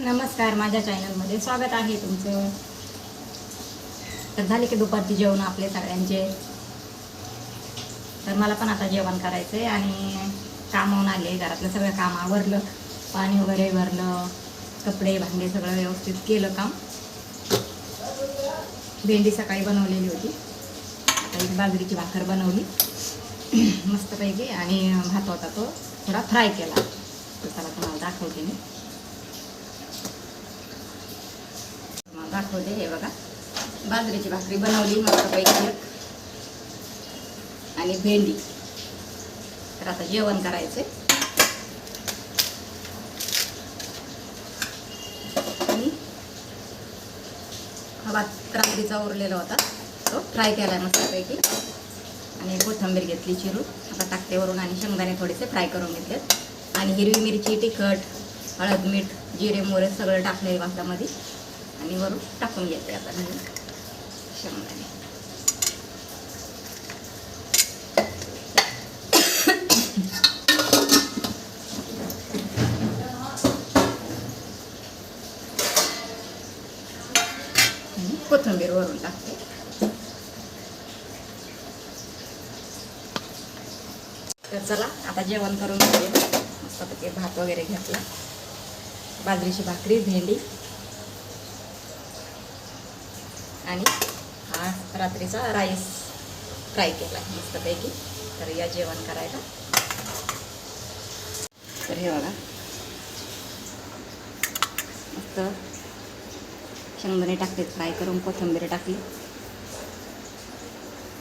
नमस्कार माझ्या चॅनलमध्ये स्वागत आहे तुमचं. तर झाले की दुपारची जेवण आपले सगळ्यांचे. तर मला पण आता जेवण करायचं आहे आणि कामावून आले. घरातलं सगळं काम आवरलं. पाणी वगैरे भरलं. कपडे भांडे सगळं व्यवस्थित केलं काम. भेंडी सकाळी बनवलेली होती. एक बाजरीची भाकर बनवली. मस्तपैकी. आणि भात होता तो. थोडा फ्राय केला. तर त्याला तुम्हाला दाखवते मी. दाखवते हे बघा. बाजरीची भाकरी बनवली मस्तपैकी. एक. आणि भेंडी. तर आता जेवण करायचंय. आणि हा भात रात्रीचा उरलेला होता. तो फ्राय केला मस्तपैकी. आणि कोथिंबीर घेतली चिरून. आता टाकते वरून आणि शेंगदाणे थोडेसे फ्राय करून घेतलेत आणि हिरवी मिरची तिखट हळद मीठ जिरे मोरे सगळं टाकले भातामध्ये. आणि वरून टाकून घेते आता मी. शेंगदाणे. कोथिंबीर वरून टाकते. तर चला आता जेवण करून घेऊया. मस्तपैकी भात वगैरे घेतला. बाजरीची भाकरी भेंडी. आणि हा रात्रीचा राईस फ्राय केला मस्तपैकी. तर या जेवण करायला. तर हे बघा. मस्त शेंगदाणे टाकते फ्राय करून कोथिंबीर टाकली.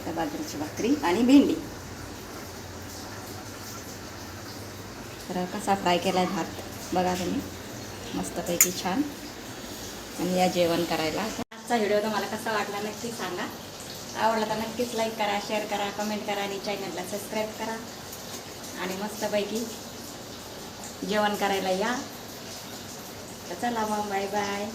त्या बाजरीची भाकरी आणि भेंडी. तर कसा फ्राय केला आहे भात बघा तुम्ही. मस्तपैकी छान. आणि या जेवण करायला. आजचा व्हिडिओ तुम्हाला कसा वाटला नक्की सांगा. आवडला तर नक्कीच लाईक करा शेअर करा कमेंट करा आणि चॅनलला सबस्क्राईब करा. आणि मस्तपैकी जेवण करायला या. तर चला मग बाय बाय